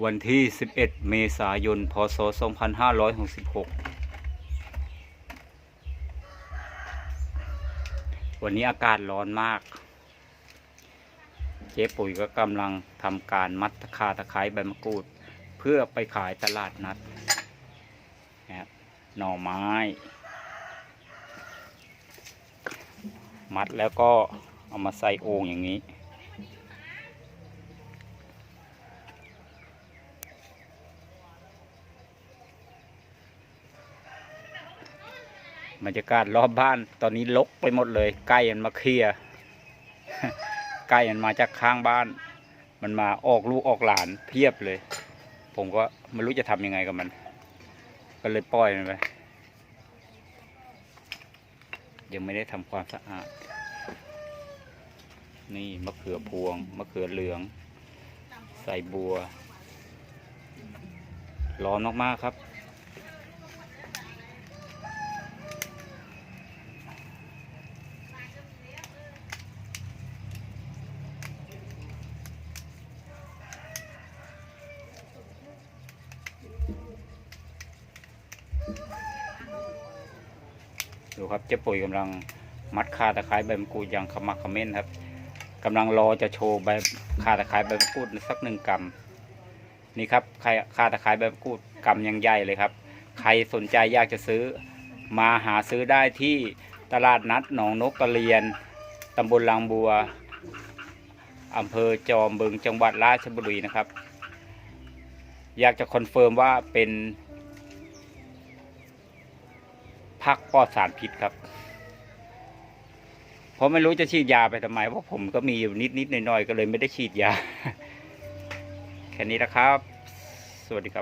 วันที่ 11 เมษายน พศ 2566 วันนี้อากาศร้อนมาก เจ๊ปุ๋ยก็กำลังทำการมัดตะคาตะไคร้ใบมะกรูด เพื่อไปขายตลาดนัดนะหน่อไม้ มัดแล้วก็เอามาใส่โอ่งอย่างนี้ บรรยากาศรอบบ้านตอนนี้ลกไปหมดเลยไก่มันมาเคลียไก่มันมาจากข้างบ้าน มันมาออกลูกออกหลานเพียบเลย ผมก็ไม่รู้จะทำยังไงกับมัน ก็เลยปล่อยมันไปยังไม่ได้ทำความสะอาด นี่มะเขือพวงมะเขือเหลือง ใส่บัว ร้อนมากๆครับ ดูครับเจ๊ปุ๋ยกำลังมัดคาตะไคร้ใบมะกรูดอย่างขมักขม้นครับกำลังรอจะโชว์ใบคาตะไคร้ใบมะกรูดสักหนึ่งกำนี่ครับใครคาตะไคร้ใบมะกรูดกำยังใหญ่เลยครับ ใครสนใจอยากจะซื้อ มาหาซื้อได้ที่ตลาดนัดหนองนกกระเรียนตำบลลางบัวอำเภอจอมบึงจังหวัดราชบุรีนะครับ อยากจะคอนเฟิร์มว่าเป็น พักปลอดสารพิษครับ เพราะไม่รู้จะฉีดยาไปทำไม เพราะผมก็มีอยู่นิดนิดๆหน่อยๆก็เลยไม่ได้ฉีดยา แค่นี้นะครับ สวัสดีครับ